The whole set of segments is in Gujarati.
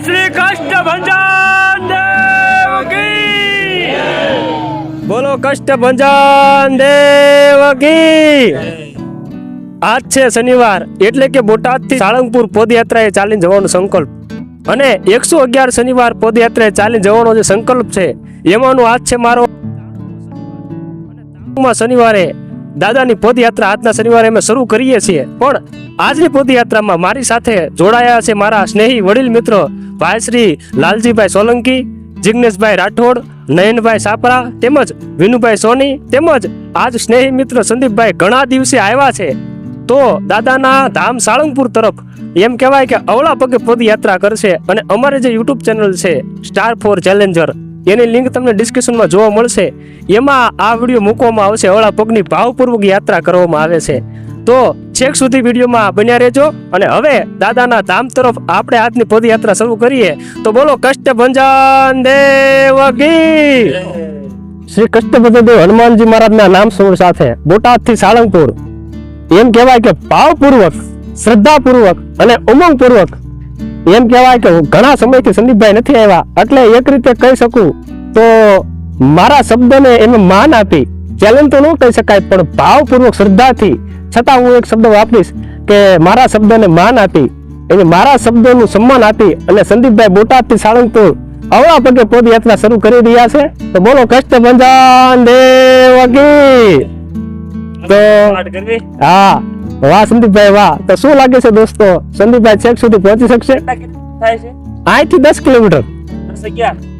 શ્રી કષ્ટભંજન દેવ કી. બોલો કષ્ટભંજન દેવ કી. આજ છે શનિવાર એટલે કે બોટાદથી સાળંગપુર પદયાત્રાએ ચાલીને જવાનો સંકલ્પ. અને એકસો અગિયાર શનિવાર પદયાત્રાએ ચાલીને જવાનો જે સંકલ્પ છે, એમાંનો આજ છે મારો શનિવારે દાદાની પદયાત્રા આજના શનિવારે અમે શરૂ કરીએ છીએ. પણ આજની પદયાત્રામાં મારી સાથે જોડાયા છે મારા સ્નેહી વડીલ મિત્રો ભાઈશ્રી લાલજીભાઈ સોલંકી, જિગ્નેશભાઈ રાઠોડ, નયનભાઈ સાપરા તેમજ વિનુભાઈ સોની તેમજ આજ સ્નેહી મિત્ર સંદીપભાઈ ઘણા દિવસે આવ્યા છે. તો દાદાના ધામ સાળંગપુર તરફ એમ કહેવાય કે અવળા પગે પદયાત્રા કરશે અને અમારે જે યુટ્યુબ ચેનલ છે સ્ટાર ફોર ચેલેન્જર એની લિંક તમને ડિસ્ક્રિપ્શનમાં જોવા મળશે. એમાં આ વીડિયો મૂકવામાં આવશે. અવળા પગની ભાવપૂર્વક યાત્રા કરવામાં આવે છે. તો છેક સુધી વિડીયોમાં બન્યા રહેજો અને હવે દાદાના ધામ તરફ આપણે આજની પદયાત્રા શરૂ કરીએ. તો બોલો, કષ્ટભંજન દેવકી શ્રી કષ્ટભંજન દેવ હનુમાનજી મહારાજના નામ સમૂહ સાથે બોટાદથી સાળંગપુર. એમ કહેવાય કે ભાવપૂર્વક, શ્રદ્ધાપૂર્વક અને ઉમંગપૂર્વક એમ કહેવાય કે ઘણા સમયથી સંદીપભાઈ નથી આવ્યા એટલે એક રીતે કહી શકું તો મારા શબ્દને એને માન આપી ચેલેન્જ તો ન કહી શકાય પણ ભાવપૂર્વક શ્રદ્ધાથી છતાં હું એક શબ્દ વાપરીશ કે મારા શબ્દને માન આપી એને મારા શબ્દોનું સન્માન આપી અને સંદીપભાઈ બોટાદથી સાળંગપુર અવળા પગે પદયાત્રા શરૂ કરી રહ્યા છે. તો બોલો કષ્ટભંજન દેવકી તો હા. વાહ સંદીપભાઈ વાહ. તો શું લાગે છે દોસ્તો? સંદીપભાઈ છેક સુધી પહોંચી શકશે? થાય છે? અહીંથી દસ કિલોમીટર.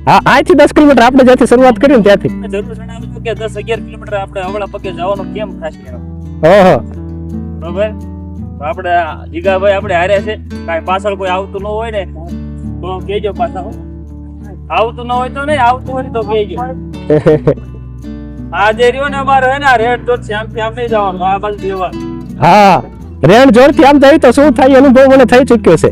હા અહીંથી દસ કિલોમીટર. આપણે જ્યાંથી શરૂઆત કરી ને ત્યાંથી. જરૂર જણાવજો કે દસ અગિયાર કિલોમીટર આપણે અવળા પગે જવાનું કેમ થશે ઓહો. બરોબર? તો આપણે જીગાભાઈ આપણે હાર્યા છે. કાંઈ પાછળ કોઈ આવતું ન હોય ને તો કહેજો પાછા આવતું ન હોય તો નહીં આવતું હોય તો કેજો આ જે રહ્યો ને અમારે હે ને રેડ તો શ્યામ શ્યામ નહીં જવાનું આ બાજુ જવાનું હા, રેણ જોડથી આમ થયું તો શું થાય? અનુભવ મને થઈ ચુક્યો છે.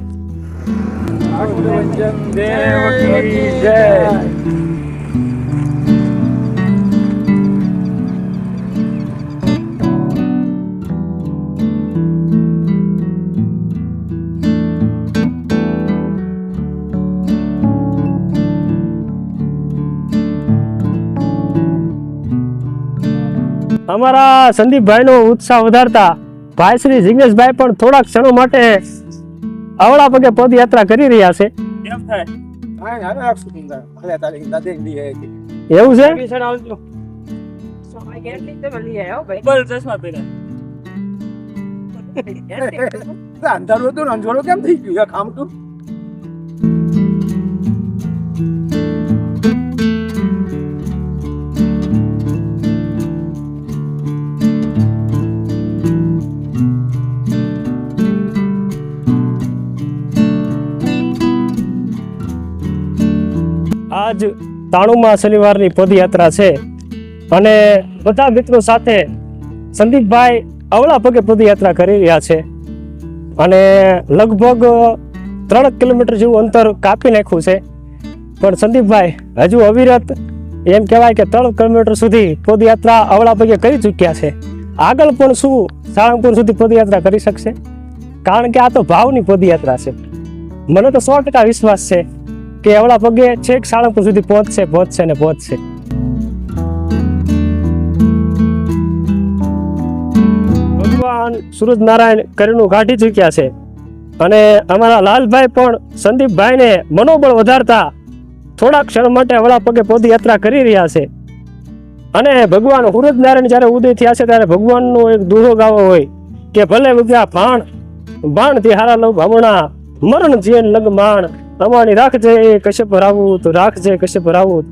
અમારા સંદીપભાઈનો ઉત્સાહ વધારતા ભાઈ શ્રી જિગ્નેશભાઈ પણ થોડાક ક્ષણો માટે અવળા પગે પદયાત્રા કરી રહ્યા છે. એવું છે? અંધારું હતું ને કેમ થઈ ગયું? યાર આજ તાણુમાં શનિવારની પદયાત્રા છે. અને બધા મિત્રો સાથે સંદીપભાઈ અવળા પગે પદયાત્રા કરી રહ્યા છે. અને લગભગ ત્રણ કિલોમીટર જેવું અંતર કાપી નાખ્યું છે. પણ સંદીપભાઈ, હજુ અવિરત એમ કહેવાય કે ત્રણ કિલોમીટર સુધી પદયાત્રા અવળા પગે કરી ચૂક્યા છે. આગળ પણ શું સાળંગપુર સુધી પદયાત્રા કરી શકશે? કારણ કે આ તો ભાવની પદયાત્રા છે. મને તો સો ટકા વિશ્વાસ છે કે અવળા પગે છેક સાળંગપુર સુધી પહોંચશે પહોંચશે ને પહોંચશે. ભગવાન સૂરજ નારાયણ કરીનું કાઢી ચૂક્યા છે. અને અમારા લાલભાઈ પણ સંદીપભાઈને મનોબળ વધારતા થોડા ક્ષણ માટે અવળા પગે પદયાત્રા કરી રહ્યા છે. અને ભગવાન સૂરજ નારાયણ જ્યારે ઉદય થયા છે ત્યારે ભગવાનનો એક દુહો ગાવો હોય કે ભલે ઉગ્યા ભાણ ભાણ તિહારા હારા લવ ભામણા મરણ જીવન લગ માણ અમારી રાખજે કશે ભરાવું તો રાખજે કશે ભરાવું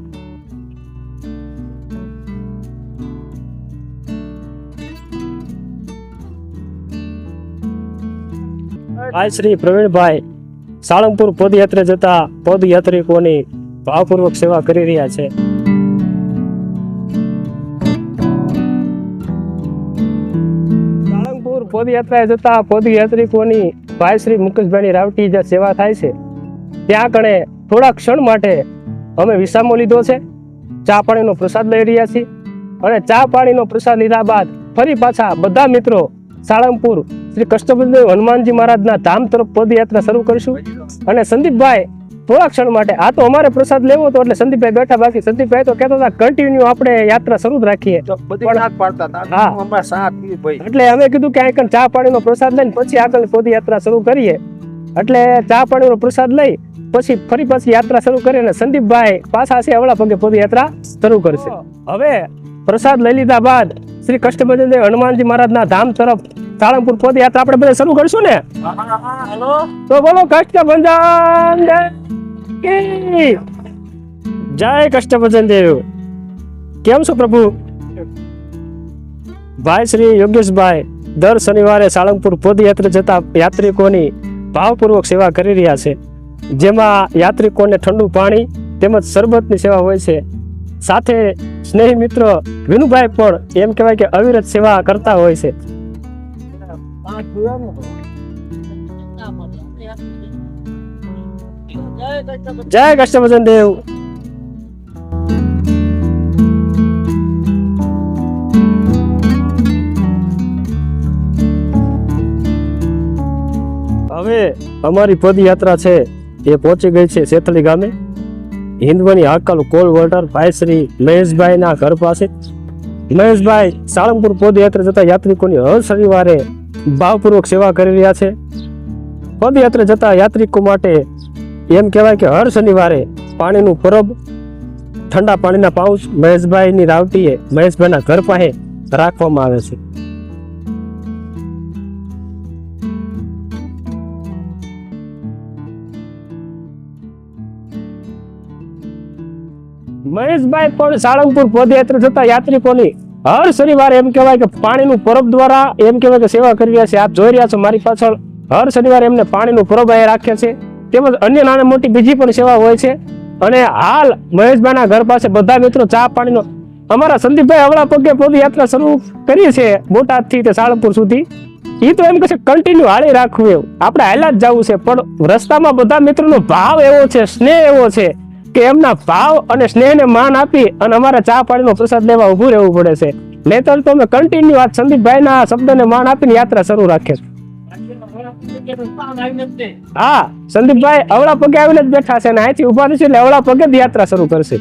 ભાઈ શ્રી પ્રવીણભાઈ, સાળંગપુર પદયાત્રા જતા પદયાત્રિકોની ભાવપૂર્વક સેવા કરી રહ્યા છે. સાળંગપુર પદયાત્રાએ જતા પદયાત્રિકોની ભાઈ શ્રી મુકેશભાઈની રાવટી જે સેવા થાય છે ત્યાં કણે થોડા ક્ષણ માટે અમે વિસામો લીધો છે. ચા પાણીનો પ્રસાદ લઈ રહ્યા છીએ અને ચા પાણીનો પ્રસાદ લીધા બાદ ફરી પાછા બધા મિત્રો સાળંગપુર શ્રી કષ્ટબંદેવ હનુમાનજી મહારાજના ધામ તરફ પદયાત્રા શરૂ કરીશું. અને સંદીપભાઈ થોડા ક્ષણ માટે આ તો અમારે પ્રસાદ લેવો હતો એટલે સંદીપભાઈ બેઠા બાકી. સંદીપભાઈ તો કહેતા હતા કન્ટિન્યુ આપણે યાત્રા શરૂ જ રાખીએ. એટલે અમે કીધું કે આ ચા પાણીનો પ્રસાદ લઈને પછી આગળ પદયાત્રા શરૂ કરીએ. એટલે ચા પાણીનો પ્રસાદ લઈ પછી ફરી પાછી યાત્રા શરૂ કરી અને સંદીપભાઈ પાછા છે અવળા પગે પદયાત્રા શરૂ કરશે. હવે પ્રસાદ લઈ લીધા બાદ શ્રી કષ્ટભંજન દેવ હનુમાનજી મહારાજના ધામ તરફ સાળંગપુર પદયાત્રા આપણે બધા શરૂ કરશું ને? તો બોલો કષ્ટભંજન જય કષ્ટભંજન દેવ કેમ છો પ્રભુ? ભાઈ શ્રી યોગેશભાઈ દર શનિવારે સાળંગપુર પદયાત્રા જતા યાત્રિકોની ભાવપૂર્વક સેવા કરી રહ્યા છે. જેમાં યાત્રિકોને ઠંડુ પાણી તેમજ શરબતની સેવા હોય છે. સાથે સ્નેહી મિત્ર વિનુભાઈ પણ એમ કહેવાય કે અવિરત સેવા કરતા હોય છે. જય કષ્ટભજન દેવ હવે અમારી પદયાત્રા છે, એ પહોંચી ગઈ છે સેથલી ગામે. હિન્દવાની હાકલ કોલ વોટર ભાઈ શ્રી મહેશભાઈના ઘર પાસે. મહેશભાઈ, સાળંગપુર પદયાત્રા જતા યાત્રિકોની હર શનિવારે ભાવપૂર્વક સેવા કરી રહ્યા છે. પદયાત્રા જતા યાત્રિકો માટે એમ કહેવાય કે હર શનિવારે પાણીનું પરબ, ઠંડા પાણીના પાઉચ મહેશભાઈની રાવટીએ મહેશભાઈના ઘર પાસે રાખવામાં આવે છે. મહેશભાઈ પણ સાળંગપુર પદયાત્રા જતા યાત્રિકોની હર શનિવારે એમ કહેવાય કે પાણીનું પરબ દ્વારા એમ કહેવાય કે સેવા કરી રહ્યા છે. આપ જોઈ રહ્યા છો મારી પાછળ હર શનિવારે એમને પાણીનું પરબ અહીં રાખે છે. તેમજ અન્ય નાની મોટી બીજી પણ સેવા હોય છે. અને હાલ મહેશભાઈના ઘર પાસે બધા મિત્રો ચા પાણીનો અમારા સંદીપભાઈ અવળા પગે પદયાત્રા શરૂ કરી છે બોટાદથી તે સાળંગપુર સુધી. એ તો એમ કહે છે કન્ટિન્યુ હાળી રાખવું એવું. આપણે હાલા જ જવું છે, પણ રસ્તામાં બધા મિત્રોનો ભાવ એવો છે, સ્નેહ એવો છે. કે એમના ભાવ અને સ્નેહને માન આપી અને અમારે ચા પાણીનો પ્રસાદ લેવા ઊભું રહેવું પડે છે નહીતર તો અમે કન્ટિન્યુ આ સંદીપભાઈના શબ્દને માન આપીને યાત્રા શરૂ છીએ. હા, સંદીપભાઈ અવળા પગે આવીને જ બેઠા છે અને અહીંથી ઊભા થશે એટલે અવળા પગે જ યાત્રા શરૂ કરશે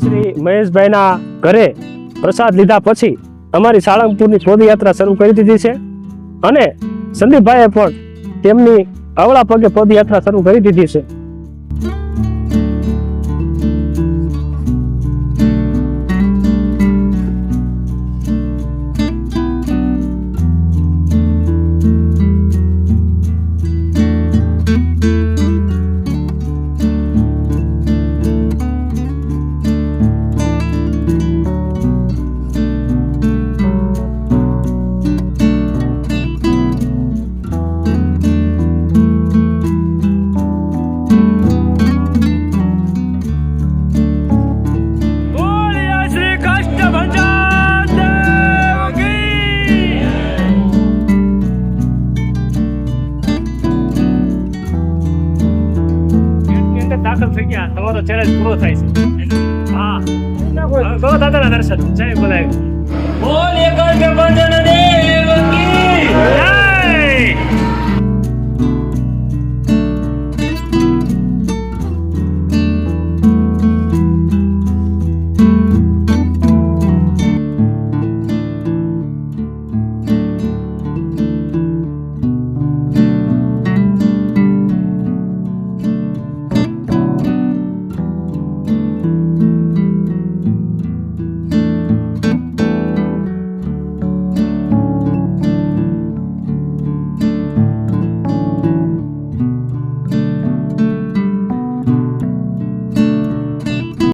શ્રી મહેશભાઈના ઘરે પ્રસાદ લીધા પછી અમારી સાળંગપુરની પદયાત્રા શરૂ કરી દીધી છે અને સંદીપભાઈએ પણ તેમની અવળા પગે પદયાત્રા શરૂ કરી દીધી છે. ગેટની થઈ ગયા તમારો ચેલેન્જ પૂરો થાય છે. હા. કરો દાદાના દર્શન. જય બોલાય બોલ એક બંધન દેવ કી